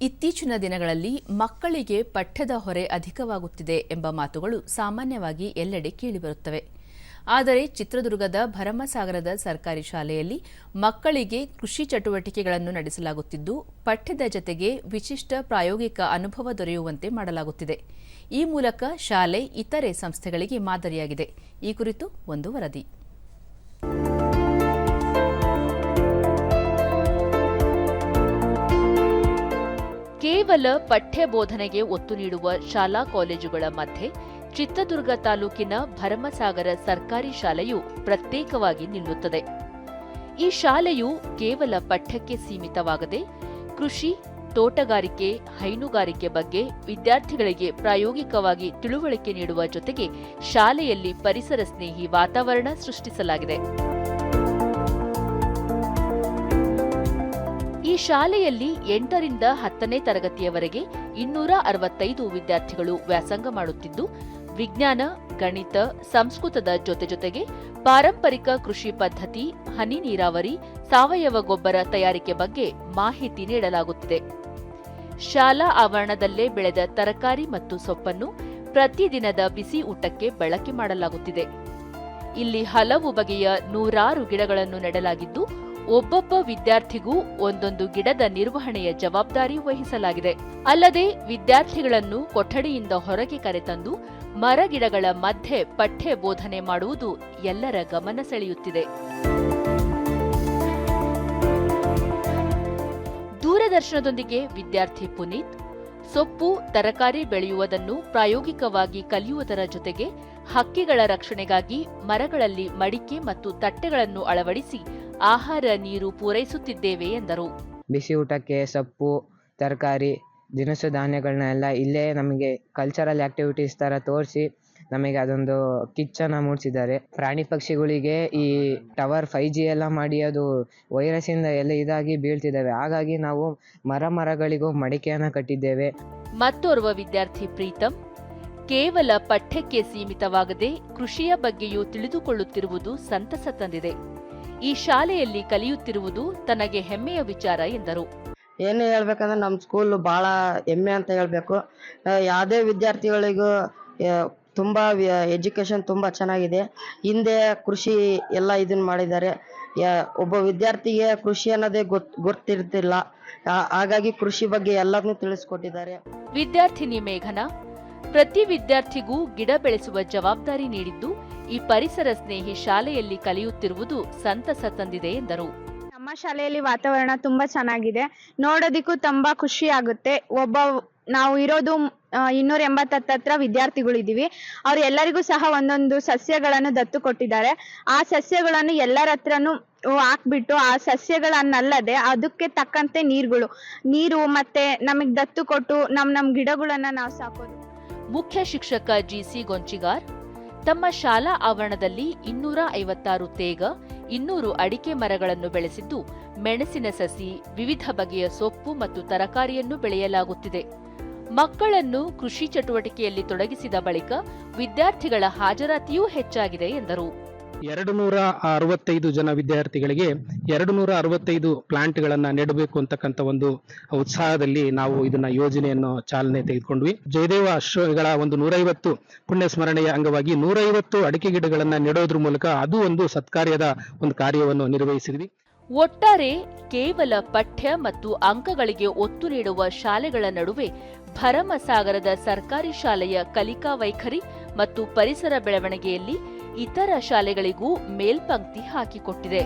ಇತ್ತೀಚಿನ ದಿನಗಳಲ್ಲಿ ಮಕ್ಕಳಿಗೆ ಪಠ್ಯದ ಹೊರೆ ಅಧಿಕವಾಗುತ್ತಿದೆ ಎಂಬ ಮಾತುಗಳು ಸಾಮಾನ್ಯವಾಗಿ ಎಲ್ಲೆಡೆ ಕೇಳಿಬರುತ್ತವೆ. ಆದರೆ ಚಿತ್ರದುರ್ಗದ ಭರಮಸಾಗರದ ಸರ್ಕಾರಿ ಶಾಲೆಯಲ್ಲಿ ಮಕ್ಕಳಿಗೆ ಕೃಷಿ ಚಟುವಟಿಕೆಗಳನ್ನು ನಡೆಸಲಾಗುತ್ತಿದ್ದು, ಪಠ್ಯದ ಜತೆಗೆ ವಿಶಿಷ್ಟ ಪ್ರಾಯೋಗಿಕ ಅನುಭವ ದೊರೆಯುವಂತೆ ಮಾಡಲಾಗುತ್ತಿದೆ. ಈ ಮೂಲಕ ಶಾಲೆ ಇತರೆ ಸಂಸ್ಥೆಗಳಿಗೆ ಮಾದರಿಯಾಗಿದೆ. ಈ ಕುರಿತು ಒಂದು ವರದಿ. ಕೇವಲ ಪಠ್ಯ ಬೋಧನೆಗೆ ಒತ್ತು ನೀಡುವ ಶಾಲಾ ಕಾಲೇಜುಗಳ ಮಧ್ಯೆ ಚಿತ್ರದುರ್ಗ ತಾಲೂಕಿನ ಭರಮಸಾಗರ ಸರ್ಕಾರಿ ಶಾಲೆಯು ಪ್ರತ್ಯೇಕವಾಗಿ ನಿಲ್ಲುತ್ತದೆ. ಈ ಶಾಲೆಯು ಕೇವಲ ಪಠ್ಯಕ್ಕೆ ಸೀಮಿತವಾಗದೆ ಕೃಷಿ, ತೋಟಗಾರಿಕೆ, ಹೈನುಗಾರಿಕೆ ಬಗ್ಗೆ ವಿದ್ಯಾರ್ಥಿಗಳಿಗೆ ಪ್ರಾಯೋಗಿಕವಾಗಿ ತಿಳುವಳಿಕೆ ನೀಡುವ ಜೊತೆಗೆ ಶಾಲೆಯಲ್ಲಿ ಪರಿಸರ ಸ್ನೇಹಿ ವಾತಾವರಣ ಸೃಷ್ಟಿಸಲಾಗಿದೆ. ಶಾಲೆಯಲ್ಲಿ ಎಂಟರಿಂದ ಹತ್ತನೇ ತರಗತಿಯವರೆಗೆ ಇನ್ನೂರ ಅರವತ್ತೈದು ವಿದ್ಯಾರ್ಥಿಗಳು ವ್ಯಾಸಂಗ ಮಾಡುತ್ತಿದ್ದು, ವಿಜ್ಞಾನ, ಗಣಿತ, ಸಂಸ್ಕೃತದ ಜೊತೆ ಜೊತೆಗೆ ಪಾರಂಪರಿಕ ಕೃಷಿ ಪದ್ಧತಿ, ಹನಿ ನೀರಾವರಿ, ಸಾವಯವ ಗೊಬ್ಬರ ತಯಾರಿಕೆ ಬಗ್ಗೆ ಮಾಹಿತಿ ನೀಡಲಾಗುತ್ತಿದೆ. ಶಾಲಾ ಆವರಣದಲ್ಲೇ ಬೆಳೆದ ತರಕಾರಿ ಮತ್ತು ಸೊಪ್ಪನ್ನು ಪ್ರತಿದಿನದ ಬಿಸಿ ಊಟಕ್ಕೆ ಬಳಕೆ ಮಾಡಲಾಗುತ್ತಿದೆ. ಇಲ್ಲಿ ಹಲವು ಬಗೆಯ ನೂರಾರು ಗಿಡಗಳನ್ನು ನೆಡಲಾಗಿದ್ದು ಒಬ್ಬೊಬ್ಬ ವಿದ್ಯಾರ್ಥಿಗೂ ಒಂದೊಂದು ಗಿಡದ ನಿರ್ವಹಣೆಯ ಜವಾಬ್ದಾರಿ ವಹಿಸಲಾಗಿದೆ. ಅಲ್ಲದೆ ವಿದ್ಯಾರ್ಥಿಗಳನ್ನು ಕೊಠಡಿಯಿಂದ ಹೊರಗೆ ಕರೆತಂದು ಮರಗಿಡಗಳ ಮಧ್ಯೆ ಪಠ್ಯ ಬೋಧನೆ ಮಾಡುವುದು ಎಲ್ಲರ ಗಮನ ಸೆಳೆಯುತ್ತಿದೆ. ದೂರದರ್ಶನದೊಂದಿಗೆ ವಿದ್ಯಾರ್ಥಿ ಪುನೀತ್, ಸೊಪ್ಪು, ತರಕಾರಿ ಬೆಳೆಯುವುದನ್ನು ಪ್ರಾಯೋಗಿಕವಾಗಿ ಕಲಿಯುವುದರ ಜೊತೆಗೆ ಹಕ್ಕಿಗಳ ರಕ್ಷಣೆಗಾಗಿ ಮರಗಳಲ್ಲಿ ಮಡಿಕೆ ಮತ್ತು ತಟ್ಟೆಗಳನ್ನು ಅಳವಡಿಸಿ ಆಹಾರ ನೀರು ಪೂರೈಸುತ್ತಿದ್ದೇವೆ ಎಂದರು. ಬಿಸಿ ಊಟಕ್ಕೆ ಸೊಪ್ಪು ತರಕಾರಿ ದಿನಸು ಧಾನ್ಯಗಳನ್ನೆಲ್ಲ ಇಲ್ಲೇ ನಮಗೆ ಕಲ್ಚರಲ್ ಆ್ಯಕ್ಟಿವಿಟೀಸ್ ಥರ ತೋರಿಸಿ ನಮಗೆ ಅದೊಂದು ಕಿಚ್ಚನ್ನು ಮೂಡಿಸಿದ್ದಾರೆ. ಪ್ರಾಣಿ ಪಕ್ಷಿಗಳಿಗೆ ಈ ಟವರ್ ಫೈ ಜಿ ಎಲ್ಲ ಮಾಡಿ ಅದು ವೈರಸ್ಸಿಂದ ಎಲ್ಲ ಇದಾಗಿ ಬೀಳ್ತಿದ್ದಾವೆ. ಹಾಗಾಗಿ ನಾವು ಮರ ಮರಗಳಿಗೂ ಮಡಿಕೆಯನ್ನು ಕಟ್ಟಿದ್ದೇವೆ. ಮತ್ತೋರ್ವ ವಿದ್ಯಾರ್ಥಿ ಪ್ರೀತಂ ಕೇವಲ ಪಠ್ಯಕ್ಕೆ ಸೀಮಿತವಾಗದೆ ಕೃಷಿಯ ಬಗ್ಗೆಯೂ ತಿಳಿದುಕೊಳ್ಳುತ್ತಿರುವುದು ಸಂತಸ ತಂದಿದೆ. ಈ ಶಾಲೆಯಲ್ಲಿ ಕಲಿಯುತ್ತಿರುವುದು ತನಗೆ ಹೆಮ್ಮೆಯ ವಿಚಾರ ಎಂದರು. ಏನು ಹೇಳ್ಬೇಕಂದ್ರೆ ನಮ್ಮ ಸ್ಕೂಲ್ ಭಾಳ ಹೆಮ್ಮೆ ಅಂತ ಹೇಳಬೇಕು. ಯಾವುದೇ ವಿದ್ಯಾರ್ಥಿಗಳಿಗೂ ತುಂಬ ಎಜುಕೇಷನ್ ತುಂಬ ಚೆನ್ನಾಗಿದೆ. ಹಿಂದೆ ಕೃಷಿ ಎಲ್ಲ ಇದನ್ನ ಮಾಡಿದ್ದಾರೆ. ಒಬ್ಬ ವಿದ್ಯಾರ್ಥಿಗೆ ಕೃಷಿ ಅನ್ನೋದೇ ಗೊತ್ ಗೊತ್ತಿರ್ತಿಲ್ಲ. ಹಾಗಾಗಿ ಕೃಷಿ ಬಗ್ಗೆ ಎಲ್ಲದನ್ನೂ ತಿಳಿಸ್ಕೊಟ್ಟಿದ್ದಾರೆ. ವಿದ್ಯಾರ್ಥಿನಿ ಮೇಘನಾ ಪ್ರತಿ ವಿದ್ಯಾರ್ಥಿಗೂ ಗಿಡ ಬೆಳೆಸುವ ಜವಾಬ್ದಾರಿ ನೀಡಿದ್ದು, ಈ ಪರಿಸರ ಸ್ನೇಹಿ ಶಾಲೆಯಲ್ಲಿ ಕಲಿಯುತ್ತಿರುವುದು ಸಂತಸ ತಂದಿದೆ ಎಂದರು. ನಮ್ಮ ಶಾಲೆಯಲ್ಲಿ ವಾತಾವರಣ ತುಂಬಾ ಚೆನ್ನಾಗಿದೆ. ನೋಡೋದಿಕ್ಕೂ ತುಂಬಾ ಖುಷಿ ಆಗುತ್ತೆ. ಒಬ್ಬ, ನಾವು ಇರೋದು ಇನ್ನೂರ ಎಂಬತ್ತತ್ತ ಹತ್ರ ವಿದ್ಯಾರ್ಥಿಗಳಿದ್ದೀವಿ. ಅವ್ರು ಎಲ್ಲರಿಗೂ ಸಹ ಒಂದೊಂದು ಸಸ್ಯಗಳನ್ನು ದತ್ತು ಕೊಟ್ಟಿದ್ದಾರೆ. ಆ ಸಸ್ಯಗಳನ್ನು ಎಲ್ಲರ ಹತ್ರನೂ ಹಾಕ್ಬಿಟ್ಟು ಆ ಸಸ್ಯಗಳನ್ನಲ್ಲದೆ ಅದಕ್ಕೆ ತಕ್ಕಂತೆ ನೀರುಗಳು, ನೀರು ಮತ್ತೆ ನಮಗೆ ದತ್ತು ಕೊಟ್ಟು ನಮ್ ನಮ್ ಗಿಡಗಳನ್ನ ನಾವು ಸಾಕೋದು. ಮುಖ್ಯ ಶಿಕ್ಷಕ ಜಿಸಿ ಗೊಂಚಿಗಾರ್, ತಮ್ಮ ಶಾಲಾ ಆವರಣದಲ್ಲಿ ಇನ್ನೂರ ಐವತ್ತಾರು ತೇಗ, ಇನ್ನೂರು ಅಡಿಕೆ ಮರಗಳನ್ನು ಬೆಳೆಸಿದ್ದು, ಮೆಣಸಿನ ಸಸಿ, ವಿವಿಧ ಬಗೆಯ ಸೊಪ್ಪು ಮತ್ತು ತರಕಾರಿಯನ್ನು ಬೆಳೆಯಲಾಗುತ್ತಿದೆ. ಮಕ್ಕಳನ್ನು ಕೃಷಿ ಚಟುವಟಿಕೆಯಲ್ಲಿ ತೊಡಗಿಸಿದ ಬಳಿಕ ವಿದ್ಯಾರ್ಥಿಗಳ ಹಾಜರಾತಿಯೂ ಹೆಚ್ಚಾಗಿದೆ ಎಂದರು. ಎರಡು ನೂರ ಅರವತ್ತೈದು ಜನ ವಿದ್ಯಾರ್ಥಿಗಳಿಗೆ ಎರಡು ನೂರ ಅರವತ್ತೈದು ಪ್ಲಾಂಟ್ಗಳನ್ನ ನೆಡಬೇಕು ಅಂತಕ್ಕಂಥ ಒಂದು ಉತ್ಸಾಹದಲ್ಲಿ ನಾವು ಇದನ್ನ ಯೋಜನೆಯನ್ನು ಚಾಲನೆ ತೆಗೆದುಕೊಂಡ್ವಿ. ಜಯದೇವ ಅಶ್ವಗಳ ಒಂದು ನೂರೈವತ್ತು ಪುಣ್ಯ ಸ್ಮರಣೆಯ ಅಂಗವಾಗಿ ನೂರೈವತ್ತು ಅಡಿಕೆ ಗಿಡಗಳನ್ನ ನೆಡೋದ್ರ ಮೂಲಕ ಅದು ಒಂದು ಸತ್ಕಾರ್ಯದ ಒಂದು ಕಾರ್ಯವನ್ನು ನಿರ್ವಹಿಸಿದ್ವಿ. ಒಟ್ಟಾರೆ ಕೇವಲ ಪಠ್ಯ ಮತ್ತು ಅಂಕಗಳಿಗೆ ಒತ್ತು ನೀಡುವ ಶಾಲೆಗಳ ನಡುವೆ ಭರಮಸಾಗರದ ಸರ್ಕಾರಿ ಶಾಲೆಯ ಕಲಿಕಾ ವೈಖರಿ ಮತ್ತು ಪರಿಸರ ಬೆಳವಣಿಗೆಯಲ್ಲಿ ಇತರ ಶಾಲೆಗಳಿಗೂ ಮೇಲ್ಪಂಕ್ತಿ ಹಾಕಿಕೊಟ್ಟಿದೆ.